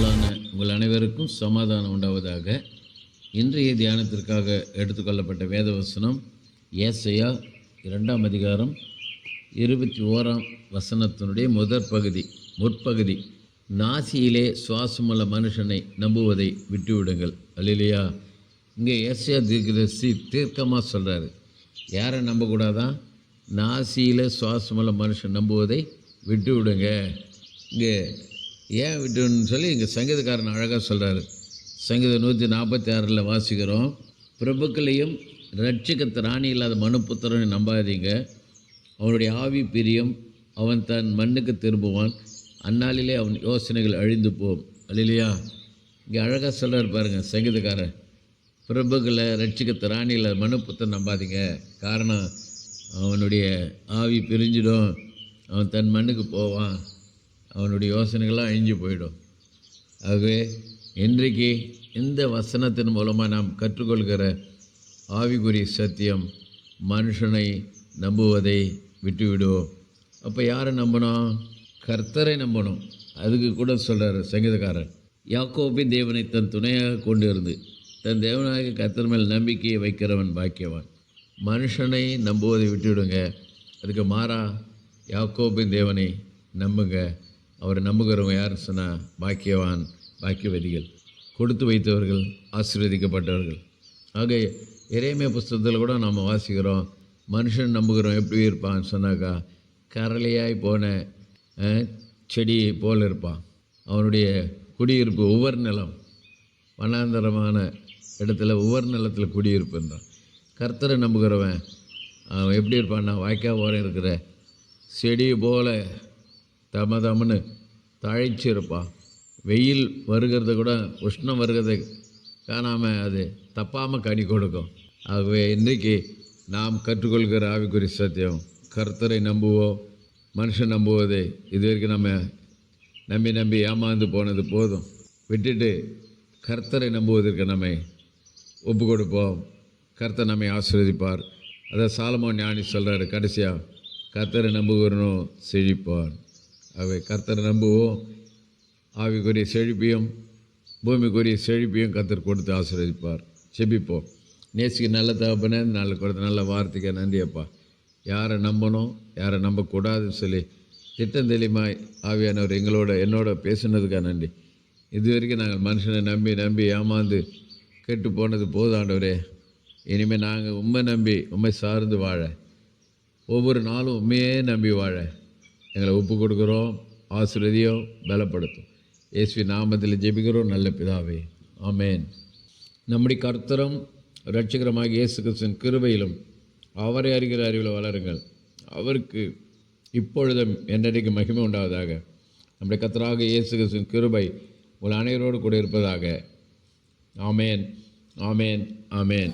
அனைவருக்கும் சமாதானம் உண்டாவதாக இன்றைய தியானத்திற்காக எடுத்துக்கொள்ளப்பட்ட வேதவசனம் ஏசையா இரண்டாம் அதிகாரம் இருபத்தி ஓராம் வசனத்தினுடைய முதற் பகுதி முற்பகுதி. நாசியிலே சுவாசமுள்ள மனுஷனை நம்புவதை விட்டுவிடுங்கள். அல்லையா இங்கே ஏசையா தீர்க்கதர்சி தீர்க்கமாக சொல்கிறாரு யாரை நம்பக்கூடாதான் நாசியில் சுவாசமுள்ள மனுஷன் நம்புவதை விட்டு விடுங்க இங்கே ஏன் விட்டுன்னு சொல்லி இங்கே சங்கீதக்காரன் அழகாக சொல்கிறாரு சங்கீதம் நூற்றி நாற்பத்தி ஆறில் வாசிக்கிறோம். பிரபுக்களையும் ரட்சிக்க ராணி இல்லாத மனுப்புத்திரனை நம்பாதீங்க. அவனுடைய ஆவி பிரியம். அவன் தன் மண்ணுக்கு திரும்புவான். அந்நாளிலே அவன் யோசனைகள் அழிந்து போவோம் அல்லையா இங்கே அழகாக சொல்கிறார் பாருங்கள் சங்கீதக்காரன். பிரபுக்களை ரட்சிக்க ராணி இல்லாத மனுப்புத்திரன் நம்பாதீங்க. காரணம் அவனுடைய ஆவி பிரிஞ்சிடும். அவன் தன் மண்ணுக்கு போவான். அவனுடைய யோசனைகள்லாம் அழிஞ்சு போயிடும். ஆகவே இன்றைக்கு இந்த வசனத்தின் மூலமாக நாம் கற்றுக்கொள்கிற ஆவிக்குரிய சத்தியம் மனுஷனை நம்புவதை விட்டுவிடுவோம். அப்போ யாரை நம்பணும்? கர்த்தரை நம்பணும். அதுக்கு கூட சொல்கிறார் சங்கீதக்காரர். யாக்கோபின் தேவனை தன் துணையாக கொண்டு இருந்து தன் தேவனாக கர்த்தர் மேல் நம்பிக்கையை வைக்கிறவன் பாக்கியவான். மனுஷனை நம்புவதை விட்டுவிடுங்க. அதுக்கு மாறா யாக்கோபின் தேவனை நம்புங்க. அவரை நம்புகிறவங்க யார் சொன்னால் பாக்கியவான் பாக்கியவதிகள். கொடுத்து வைத்தவர்கள் ஆசீர்வதிக்கப்பட்டவர்கள். ஆக இறைமைய புஸ்தகத்தில் கூட நம்ம வாசிக்கிறோம் மனுஷன் நம்புகிறோம் எப்படி இருப்பான்னு சொன்னாக்கா கரளையாய் போன செடி செடியை போல் இருப்பான். அவனுடைய குடியிருப்பு உவர் நிலம் வனாந்தரமான இடத்துல உவர் நிலத்தில் குடியிருப்புன்றான் கர்த்தரை நம்புகிறவன் அவன் எப்படி இருப்பான்னா வாய்க்கா ஓரம் இருக்கிற செடி போல தம தமன்னு தழைச்சிருப்பா. வெயில் வருகிறத கூட உஷ்ணம் வருகிறத காணாமல் அது தப்பாமல் கனி கொடுக்கும். ஆகவே இன்றைக்கி நாம் கற்றுக்கொள்கிற ஆவிக்குறி சத்தியம் கர்த்தரை நம்புவோம் மனுஷன் நம்புவதை இது வரைக்கும் நம்ம நம்பி நம்பி ஏமாந்து போனது போதும். விட்டுட்டு கர்த்தரை நம்புவதற்கு நம்மை ஒப்பு கொடுப்போம் கர்த்தர் நம்மை ஆசீர்வதிப்பார். அதை சாலமோ ஞானி சொல்கிறாரு கடைசியாக கர்த்தரை நம்புகிறனும் செழிப்பார். அவை கர்த்தரை நம்புவோம். ஆவிக்குரிய செழிப்பையும் பூமிக்குரிய செழிப்பையும் கர்த்தர் கொடுத்து ஆசீர்வதிப்பார். செபிப்போம் நேசிக்கு நல்ல தகப்பனே நல்ல கொடுத்த நல்ல வார்த்தைக்கு நன்றி அப்பா. யாரை நம்பணும் யாரை நம்பக்கூடாதுன்னு சொல்லி திட்டம் தெளிமாய் ஆவியானவர் எங்களோட என்னோட பேசுனதுக்காக நன்றி. இது வரைக்கும் நாங்கள் மனுஷனை நம்பி நம்பி ஏமாந்து கெட்டு போனது போதாண்டவரே இனிமேல் நாங்கள் உண்மை நம்பி உண்மை சார்ந்து வாழ. ஒவ்வொரு நாளும் உண்மையே நம்பி வாழ. எங்களை ஒப்பு கொடுக்குறோம் ஆசிரியதையும் பலப்படுத்தும். இயேசுவி நாமத்தில் ஜெபிக்கிறோம் நல்ல பிதாவே. ஆமேன். நம்முடைய கர்த்தரும் ரட்சிகரமாக இயேசு கிறிஸ்துவின் கிருபையிலும் அவரை அறிகிற அறிவில் வளருங்கள். அவருக்கு இப்பொழுதும் என்றைக்கு மகிமை உண்டாவதாக. நம்முடைய கர்த்தராக இயேசு கிறிஸ்துவின் கிருபை உங்கள் அனைவரோடு கூட இருப்பதாக. ஆமேன். ஆமேன். ஆமேன்.